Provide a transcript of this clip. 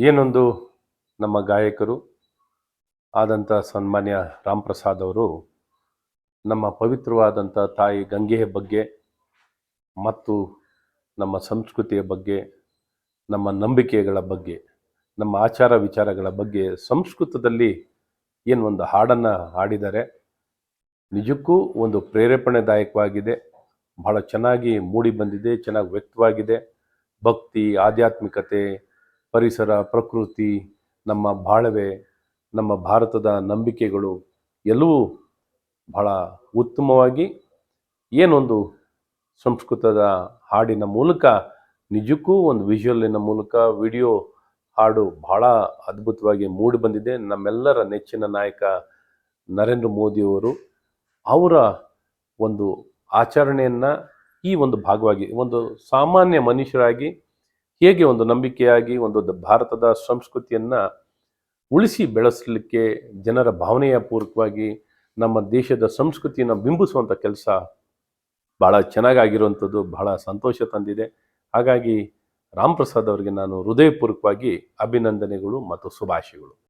ಏನೊಂದು ನಮ್ಮ ಗಾಯಕರು ಆದಂಥ ಸನ್ಮಾನ್ಯ ರಾಮ್ ಪ್ರಸಾದ್ ಅವರು ನಮ್ಮ ಪವಿತ್ರವಾದಂಥ ತಾಯಿ ಗಂಗೆಯ ಬಗ್ಗೆ ಮತ್ತು ನಮ್ಮ ಸಂಸ್ಕೃತಿಯ ಬಗ್ಗೆ, ನಮ್ಮ ನಂಬಿಕೆಗಳ ಬಗ್ಗೆ, ನಮ್ಮ ಆಚಾರ ವಿಚಾರಗಳ ಬಗ್ಗೆ ಸಂಸ್ಕೃತದಲ್ಲಿ ಏನು ಒಂದು ಹಾಡನ್ನು ಹಾಡಿದ್ದಾರೆ. ನಿಜಕ್ಕೂ ಒಂದು ಪ್ರೇರೇಪಣೆದಾಯಕವಾಗಿದೆ. ಬಹಳ ಚೆನ್ನಾಗಿ ಮೂಡಿ ಬಂದಿದೆ, ಚೆನ್ನಾಗಿ ವ್ಯಕ್ತವಾಗಿದೆ. ಭಕ್ತಿ, ಆಧ್ಯಾತ್ಮಿಕತೆ ಪರಿಸರ, ಪ್ರಕೃತಿ, ನಮ್ಮ ಬಾಳವೆ, ನಮ್ಮ ಭಾರತದ ನಂಬಿಕೆಗಳು ಎಲ್ಲವೂ ಬಹಳ ಉತ್ತಮವಾಗಿ ಏನೊಂದು ಸಂಸ್ಕೃತದ ಹಾಡಿನ ಮೂಲಕ, ನಿಜಕ್ಕೂ ಒಂದು ವಿಷುವಲ್ಲಿನ ಮೂಲಕ ವಿಡಿಯೋ ಹಾಡು ಬಹಳ ಅದ್ಭುತವಾಗಿ ಮೂಡಿ ಬಂದಿದೆ. ನಮ್ಮೆಲ್ಲರ ನೆಚ್ಚಿನ ನಾಯಕ ನರೇಂದ್ರ ಮೋದಿಯವರು ಅವರ ಒಂದು ಆಚರಣೆಯನ್ನು ಈ ಒಂದು ಭಾಗವಾಗಿ, ಒಂದು ಸಾಮಾನ್ಯ ಮನುಷ್ಯರಾಗಿ ಹೇಗೆ ಒಂದು ನಂಬಿಕೆಯಾಗಿ ಒಂದು ಭಾರತದ ಸಂಸ್ಕೃತಿಯನ್ನು ಉಳಿಸಿ ಬೆಳೆಸಲಿಕ್ಕೆ ಜನರ ಭಾವನೆಯ ಪೂರ್ವಕವಾಗಿ ನಮ್ಮ ದೇಶದ ಸಂಸ್ಕೃತಿಯನ್ನು ಬಿಂಬಿಸುವಂಥ ಕೆಲಸ ಭಾಳ ಚೆನ್ನಾಗಾಗಿರುವಂಥದ್ದು, ಬಹಳ ಸಂತೋಷ ತಂದಿದೆ. ಹಾಗಾಗಿ ರಾಮ್ ಪ್ರಸಾದ್ ಅವರಿಗೆ ನಾನು ಹೃದಯಪೂರ್ವಕವಾಗಿ ಅಭಿನಂದನೆಗಳು ಮತ್ತು ಶುಭಾಶಯಗಳು.